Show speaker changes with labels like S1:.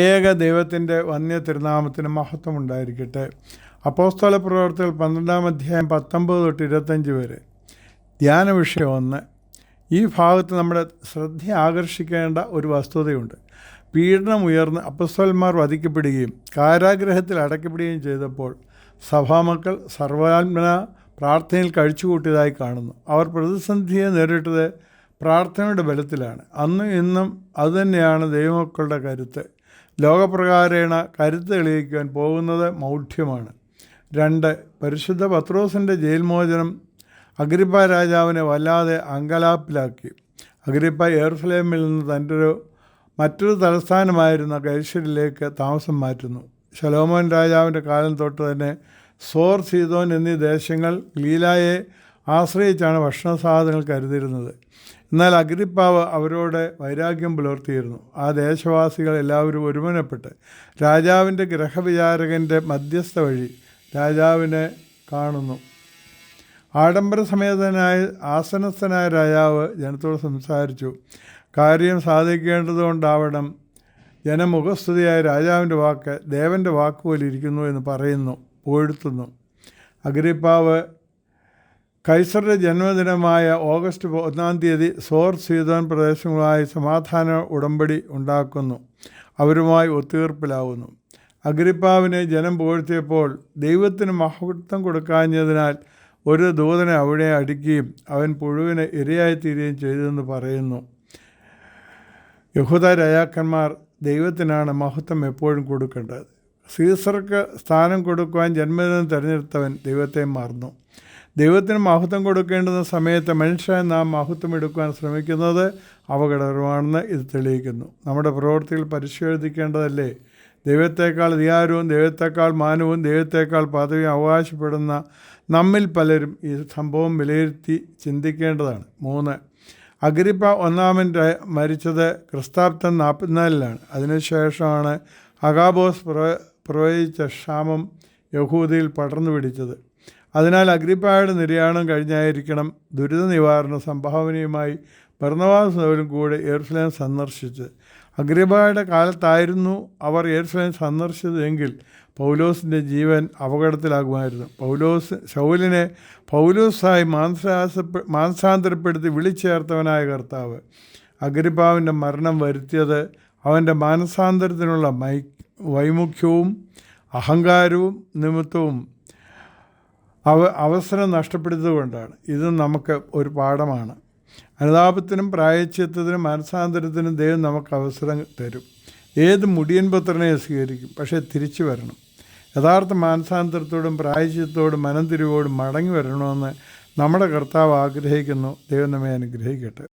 S1: ഏക ദൈവത്തിന്റെ വന്യ തിരുനാമത്തിന് മഹത്വം ഉണ്ടായിരിക്കട്ടെ അപ്പോസ്തല പ്രവർത്തികൾ പന്ത്രണ്ടാം അധ്യായം പത്തൊമ്പത് തൊട്ട് ഇരുപത്തഞ്ച് വരെ. ധ്യാന വിഷയം ഒന്ന്. ഈ ഭാഗത്ത് നമ്മുടെ ശ്രദ്ധ ആകർഷിക്കേണ്ട ഒരു വസ്തുതയുണ്ട്. പീഡനം ഉയർന്ന് അപ്പസ്തോലന്മാർ വധിക്കപ്പെടുകയും കാരാഗ്രഹത്തിൽ അടയ്ക്കപ്പെടുകയും ചെയ്തപ്പോൾ സഭാമക്കൾ സർവാത്മന പ്രാർത്ഥനയിൽ കഴിച്ചുകൂട്ടിയതായി കാണുന്നു. അവർ പ്രതിസന്ധിയെ നേരിട്ടത് പ്രാർത്ഥനയുടെ ബലത്തിലാണ്. അന്നും ഇന്നും അതുതന്നെയാണ് ദൈവമക്കളുടെ കരുത്ത്. ലോകപ്രകാരേണ കരുത്ത് തെളിയിക്കുവാൻ പോകുന്നത് മൗഢ്യമാണ്. രണ്ട് പരിശുദ്ധ പത്രോസിന്റെ ജയിൽമോചനം അഗ്രിപ്പ രാജാവിനെ വല്ലാതെ അങ്കലാപ്പിലാക്കി. അഗ്രിപ്പ എയർഫ്ലെയിമിൽ നിന്ന് തന്റെ ഒരു മറ്റൊരു തലസ്ഥാനമായിരുന്ന ഗൈഷരിലേക്ക് താമസം മാറ്റുന്നു. ശലോമോൻ രാജാവിന്റെ കാലം തൊട്ട് തന്നെ സോർ സീതോൻ എന്നീ ദേശങ്ങൾ ലീലായെ ആശ്രയിച്ചാണ് ഭക്ഷണ സാധനങ്ങൾ കരുതിയിരുന്നത്. എന്നാൽ അഗ്രിപ്പാവ് അവരോട് വൈരാഗ്യം പുലർത്തിയിരുന്നു. ആ ദേശവാസികൾ എല്ലാവരും ഒരുമനപ്പെട്ട് രാജാവിന്റെ ഗ്രഹവിചാരകന്റെ മധ്യസ്ഥ വഴി രാജാവിനെ കാണുന്നു. ആഡംബര സമേതനായ ആസനസ്ഥനായ രാജാവ് ജനത്തോട് സംസാരിച്ചു. കാര്യം സാധിക്കേണ്ടതുകൊണ്ടാവണം ജനമുഖസ്തുതിയായ രാജാവിന്റെ വാക്ക് ദേവന്റെ വാക്കുപോലിരിക്കുന്നു എന്ന് പറയുന്നു പോഴ്ത്തുന്നു. അഗ്രിപ്പാവ് കൈസറുടെ ജന്മദിനമായ ഓഗസ്റ്റ് ഒന്നാം തീയതി സോർ സീതോൻ പ്രദേശങ്ങളുമായി സമാധാന ഉടമ്പടി ഉണ്ടാക്കുന്നു. അവരുമായി ഒത്തുതീർപ്പിലാവുന്നു. അഗ്രിപ്പാവിനെ ജനം പുകഴ്ത്തിയപ്പോൾ ദൈവത്തിന് മഹത്വം കൊടുക്കാഞ്ഞതിനാൽ ഒരു ദൂതനെ അവിടെ അടിക്കുകയും അവൻ പുഴുവിന് ഇരയായിത്തീരുകയും ചെയ്തെന്ന് പറയുന്നു. യഹൂദ രാജാക്കന്മാർ ദൈവത്തിനാണ് മഹത്വം എപ്പോഴും കൊടുക്കേണ്ടത്. സീസർക്ക് സ്ഥാനം കൊടുക്കുവാൻ ജന്മദിനം തിരഞ്ഞെടുത്തവൻ ദൈവത്തെ മറന്നു. ദൈവത്തിന് മഹത്വം കൊടുക്കേണ്ടുന്ന സമയത്ത് മനുഷ്യൻ നാം മഹത്വം എടുക്കുവാൻ ശ്രമിക്കുന്നത് അപകടകരമാണെന്ന് ഇത് തെളിയിക്കുന്നു. നമ്മുടെ പ്രവൃത്തികൾ പരിശോധിക്കേണ്ടതല്ലേ? ദൈവത്തേക്കാൾ അധികാരവും ദൈവത്തേക്കാൾ മാനവും ദൈവത്തേക്കാൾ പദവിയും അവകാശപ്പെടുന്ന നമ്മിൽ പലരും ഈ സംഭവം വിലയിരുത്തി ചിന്തിക്കേണ്ടതാണ്. മൂന്ന് അഗ്രിപ്പ ഒന്നാമൻ മരിച്ചത് ക്രിസ്താബ്ദം നാൽപ്പത്തിനാലിലാണ്. അതിനുശേഷമാണ് അഗാബോസ് പ്രവ പ്രവചിച്ച ക്ഷാമം യഹൂദിയിൽ പടർന്നു പിടിച്ചത്. അതിനാൽ അഗ്രിപ്പായുടെ നിര്യാണം കഴിഞ്ഞായിരിക്കണം ദുരിത നിവാരണ സംഭാവനയുമായി ഭരണവാസവരും കൂടെ എയർഫ്ലെയിം സന്ദർശിച്ച് അഗ്രിബായുടെ കാലത്തായിരുന്നു അവർ എയർഫ്ലെയിം സന്ദർശിച്ചതെങ്കിൽ പൗലോസിന്റെ ജീവൻ അപകടത്തിലാകുമായിരുന്നു. പൗലോസ് ശൗലിനെ പൗലോസായി മാനസാസ മാനസാന്തരപ്പെടുത്തി വിളിച്ചേർത്തവനായ കർത്താവ്. അഗ്രിപ്പാവിന്റെ മരണം വരുത്തിയത് അവന്റെ മാനസാന്തരത്തിനുള്ള മൈ വൈമുഖ്യവും അഹങ്കാരവും നിമിത്തവും അവ അവസരം നഷ്ടപ്പെടുത്തുകൊണ്ടാണ് ഇത് നമുക്ക് ഒരു പാഠമാണ്. അനുതാപത്തിനും പ്രായച്ചിത്തത്തിനും മനസാന്തരത്തിനും ദൈവം നമുക്ക് അവസരം തരും. ഏത് മുടിയൻ പുത്രനെ സ്വീകരിക്കും? പക്ഷേ തിരിച്ചു വരണം. യഥാർത്ഥ മാനസാന്തരത്തോടും പ്രായച്ചിത്തോടും മനംതിരിവോടും മടങ്ങി വരണമെന്ന് നമ്മുടെ കർത്താവ് ആഗ്രഹിക്കുന്നു. ദൈവം നമ്മെ അനുഗ്രഹിക്കട്ടെ.